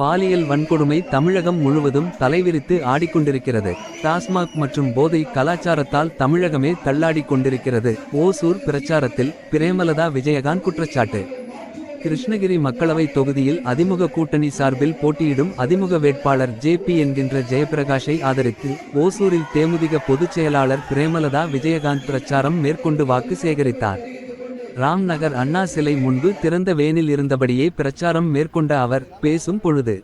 பாலியல் வன்கொடுமை தமிழகம் முழுவதும் தலைவிரித்து ஆடிக்கொண்டிருக்கிறது. டாஸ்மாக் மற்றும் போதை கலாச்சாரத்தால் தமிழகமே தள்ளாடிக் கொண்டிருக்கிறது. ஓசூர் பிரச்சாரத்தில் பிரேமலதா விஜயகாந்த் குற்றச்சாட்டு. கிருஷ்ணகிரி மக்களவை தொகுதியில் அதிமுக கூட்டணி சார்பில் போட்டியிடும் அதிமுக வேட்பாளர் ஜே பி என்கின்ற ஜெயபிரகாஷை ஆதரித்து ஓசூரில் தேமுதிக பொதுச் செயலாளர் பிரேமலதா விஜயகாந்த் பிரச்சாரம் மேற்கொண்டு வாக்கு சேகரித்தார். ராம் நகர் அண்ணா சிலை முன்பு திறந்த வேனில் இருந்தபடியே பிரச்சாரம் மேற்கொண்ட அவர் பேசும் பொழுது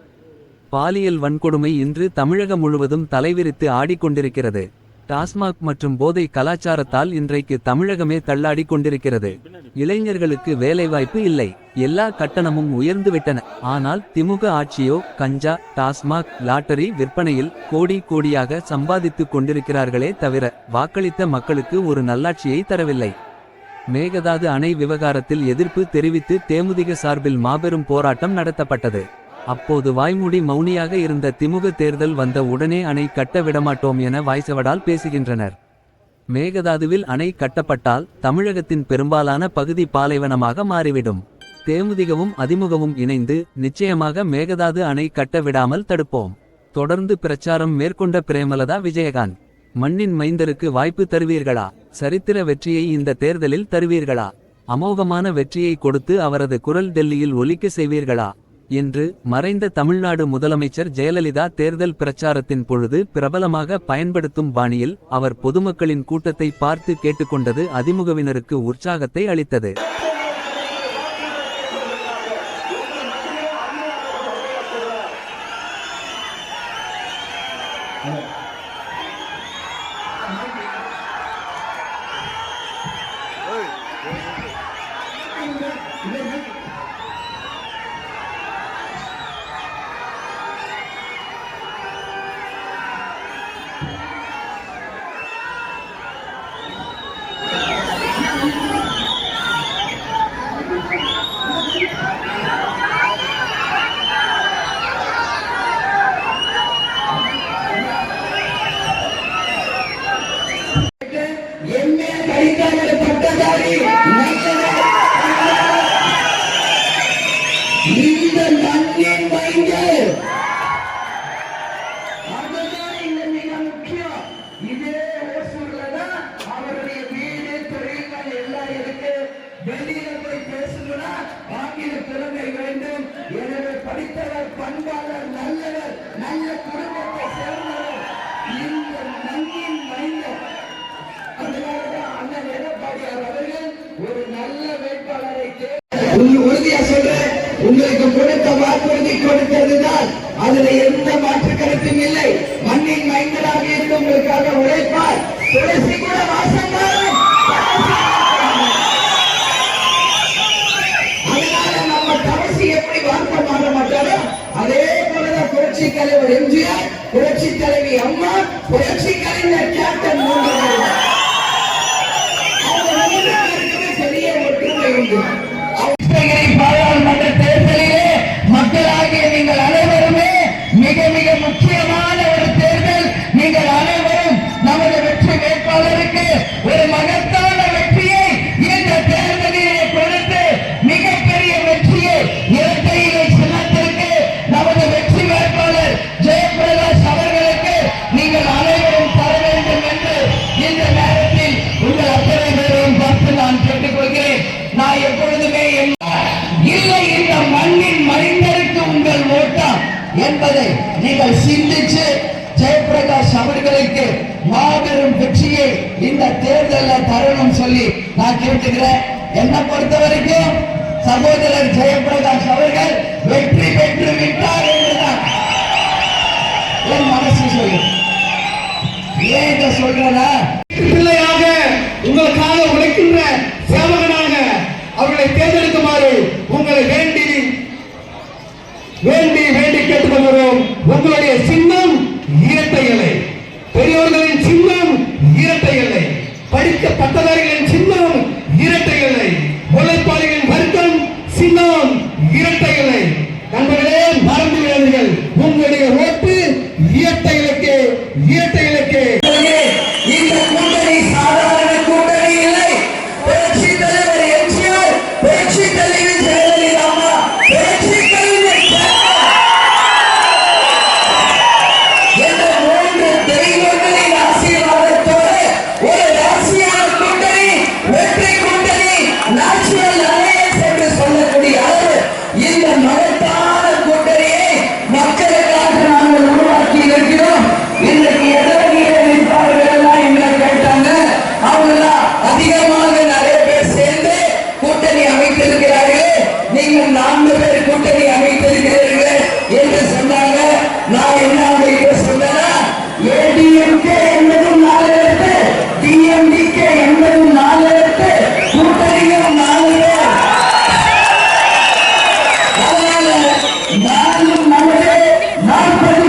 பாலியல் வன்கொடுமை இன்று தமிழகம் முழுவதும் தலைவிரித்து ஆடிக்கொண்டிருக்கிறது. டாஸ்மாக் மற்றும் போதை கலாச்சாரத்தால் இன்றைக்கு தமிழகமே தள்ளாடி கொண்டிருக்கிறது. இளைஞர்களுக்கு வேலைவாய்ப்பு இல்லை எல்லா கட்டணமும் உயர்ந்துவிட்டன. ஆனால் திமுக ஆட்சியோ கஞ்சா டாஸ்மாக் லாட்டரி விற்பனையில் கோடி கோடியாக சம்பாதித்துக் கொண்டிருக்கிறார்களே தவிர வாக்களித்த மக்களுக்கு ஒரு நல்லாட்சியை தரவில்லை. மேகதாது அணை விவகாரத்தில் எதிர்ப்பு தெரிவித்து தேமுதிக சார்பில் மாபெரும் போராட்டம் நடத்தப்பட்டது. அப்போது வாய்மூடி மௌனியாக இருந்த திமுக தேர்தல் வந்த உடனே அணை கட்ட விடமாட்டோம் என வாய்சவடால் பேசுகின்றனர். மேகதாதுவில் அணை கட்டப்பட்டால் தமிழகத்தின் பெரும்பாலான பகுதி பாலைவனமாக மாறிவிடும். தேமுதிகவும் அதிமுகவும் இணைந்து நிச்சயமாக மேகதாது அணை கட்ட விடாமல் தடுப்போம். தொடர்ந்து பிரச்சாரம் மேற்கொண்ட பிரேமலதா விஜயகாந்த். மண்ணின் மைந்தருக்கு வாய்ப்பு தருவீர்களா? சரித்திர வெற்றியை இந்த தேர்தலில் தருவீர்களா? அமோகமான வெற்றியை கொடுத்து அவரது குரல் டெல்லியில் ஒலிக்க செய்வீர்களா? என்று மறைந்த தமிழ்நாடு முதலமைச்சர் ஜெயலலிதா தேர்தல் பிரச்சாரத்தின் பொழுது பிரபலமாக பயன்படுத்தும் பாணியில் அவர் பொதுமக்களின் கூட்டத்தை பார்த்து கேட்டுக்கொண்டது அதிமுகவினருக்கு உற்சாகத்தை அளித்தது. எடப்பாடியார் அவர்கள் ஒரு நல்ல வேட்பாளரை உறுதியா சொல்றேன் உங்களுக்கு கொடுத்த வாக்குறுதி கொடுத்ததுதான். அதுல எந்த மாற்று கருத்தும் இல்லை. மண்ணின் மைந்தராக இருந்து உங்களுக்காக உழைப்பார். துளசி கூட வாசம் அதனால நம்ம தவசி எப்படி வார்த்தை மாற மாட்டாரோ அதே போலதான் புரட்சி தலைவர் எம்ஜிஆர் புரட்சி தலைவி அம்மா புரட்சி கலைஞர் கேப்டன் மூன்று vida. தேர்தலில் தரணும் சொல்லி நான் கேட்டுக்கிறேன். என்னை பொறுத்த வரைக்கும் சகோதரர் ஜெயபிரகாஷ் அவர்கள் வெற்றி பெற்று விட்டார் என்றுதான் என் மனசு சொல்லும். ஏன் இதை சொல்றேன்னா Amen.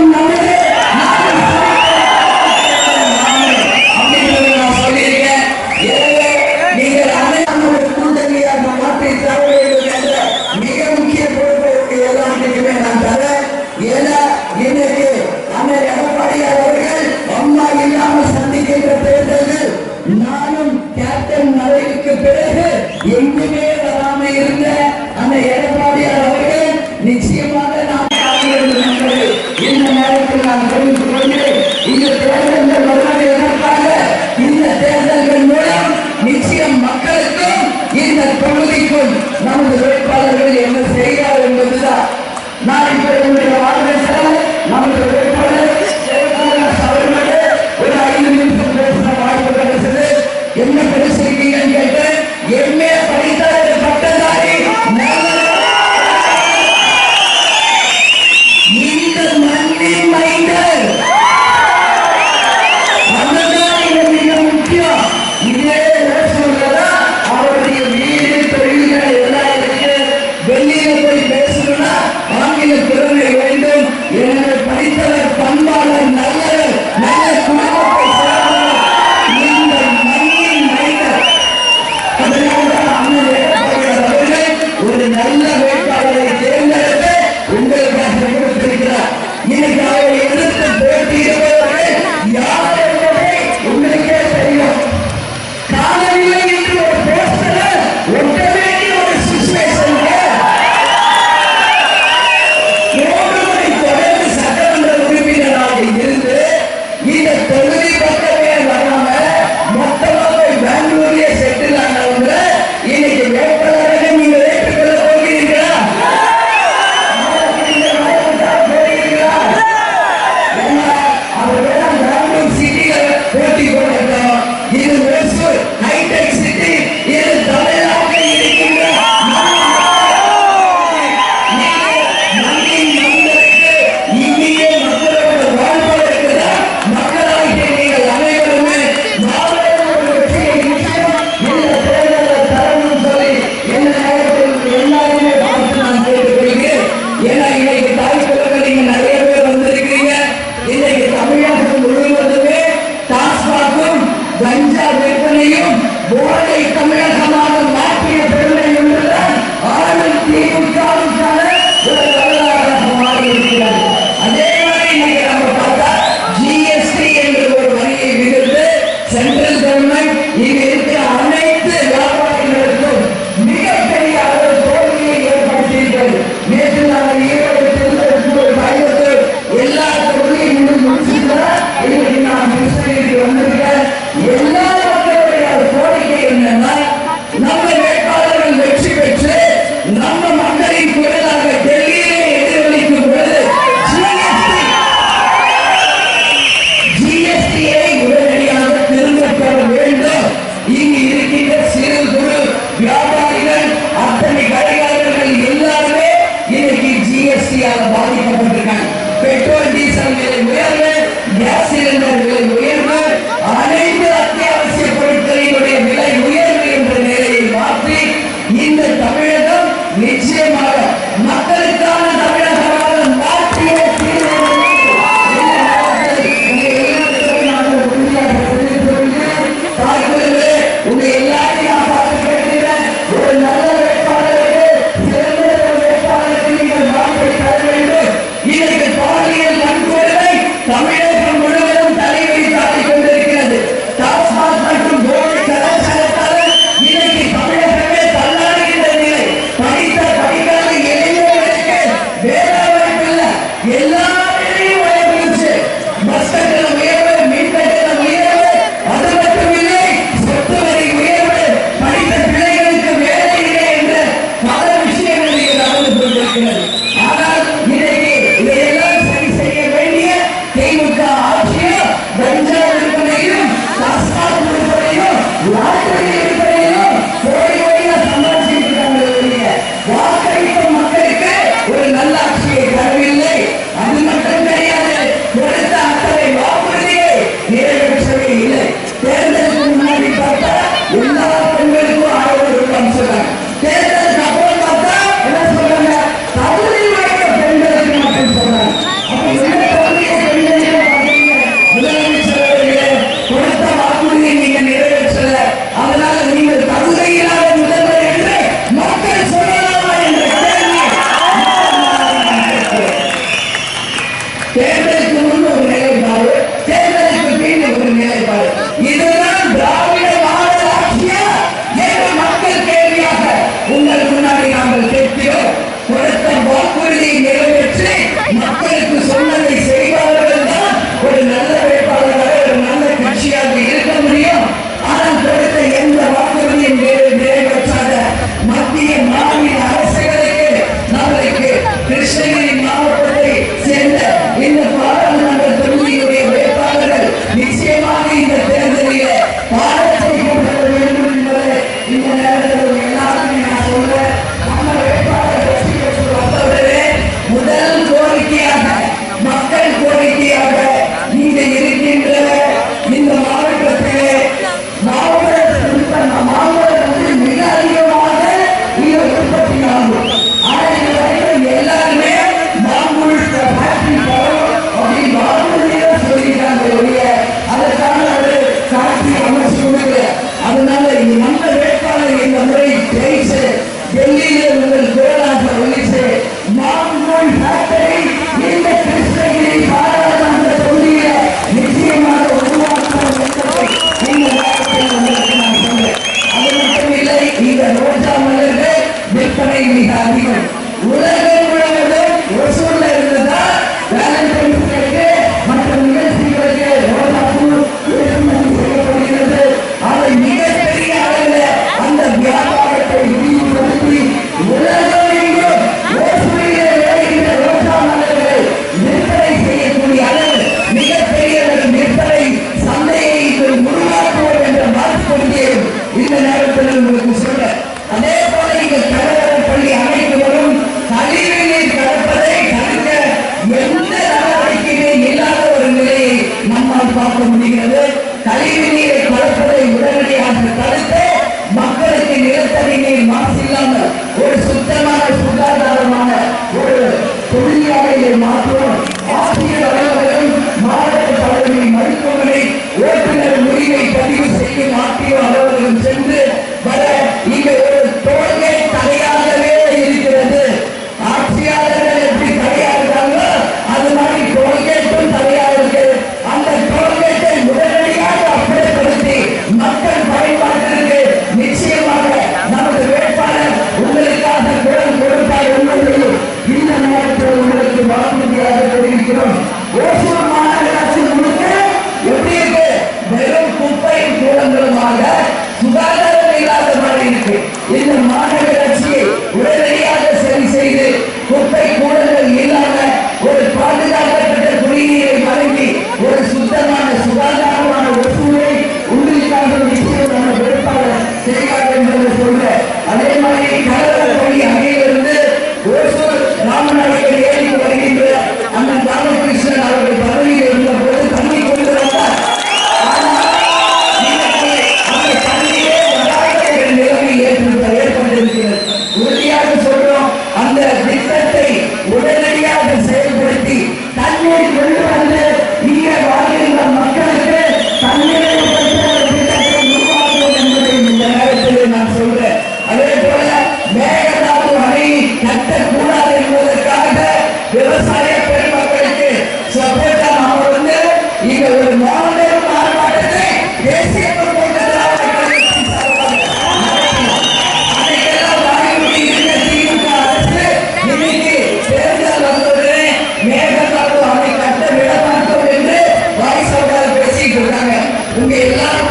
que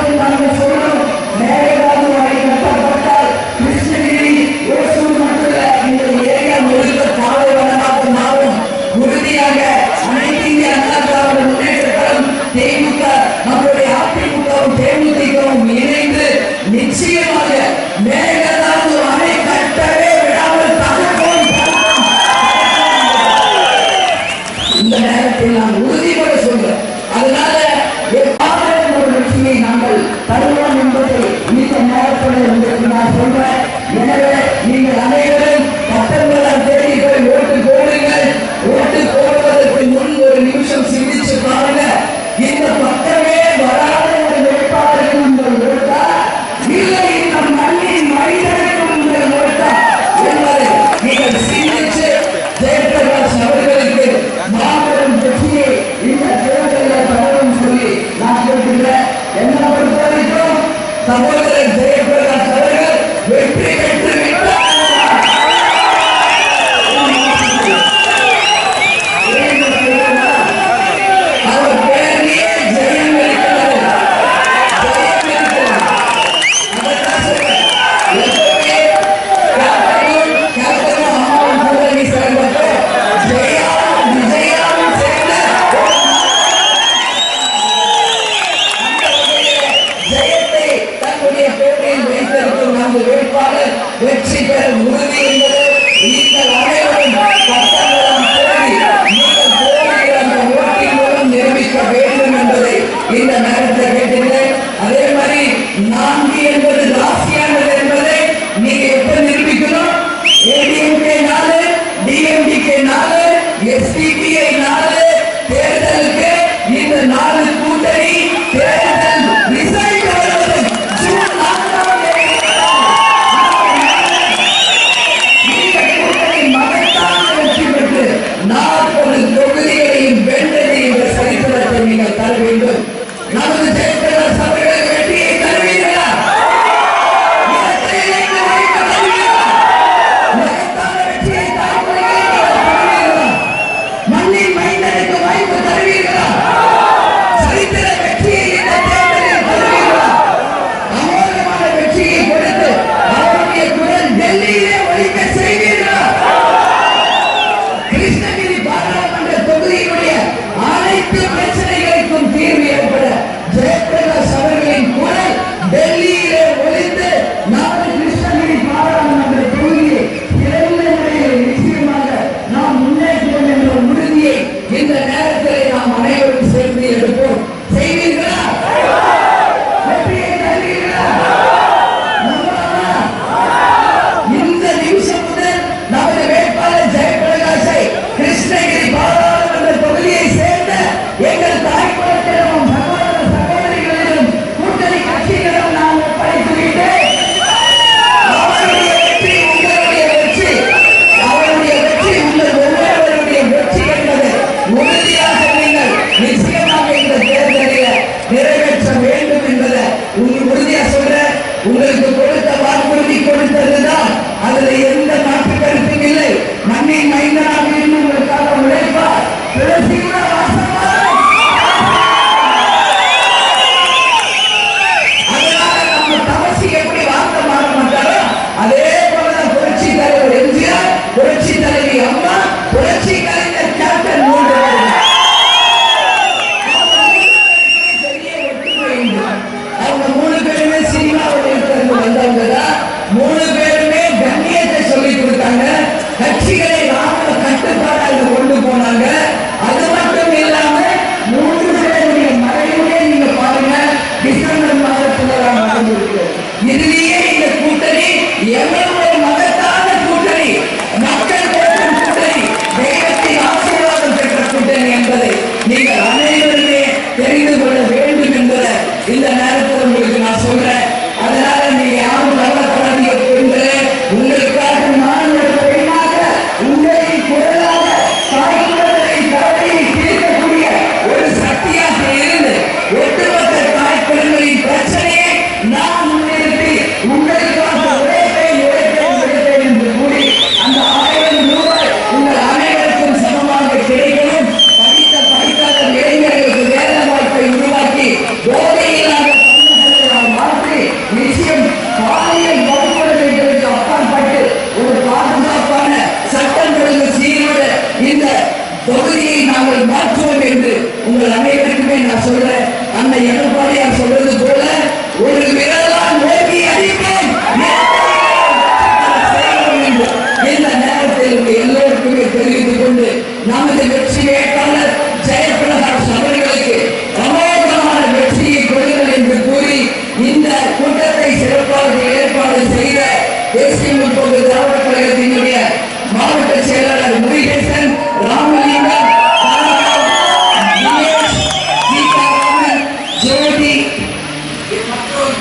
மற்றும்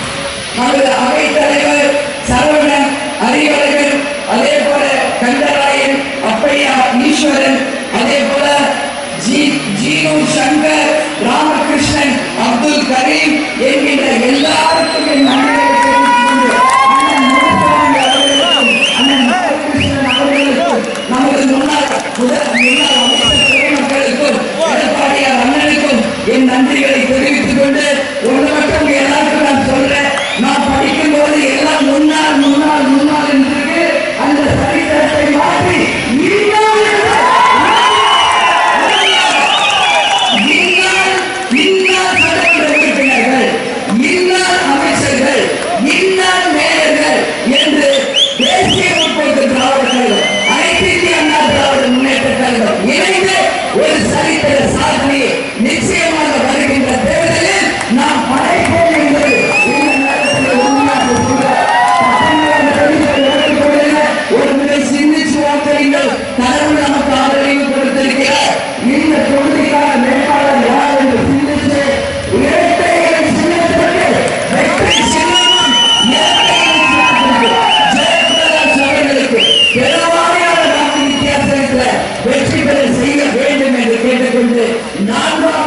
நமது அவைத்தலைவர் அண்ணா திராவிட not right.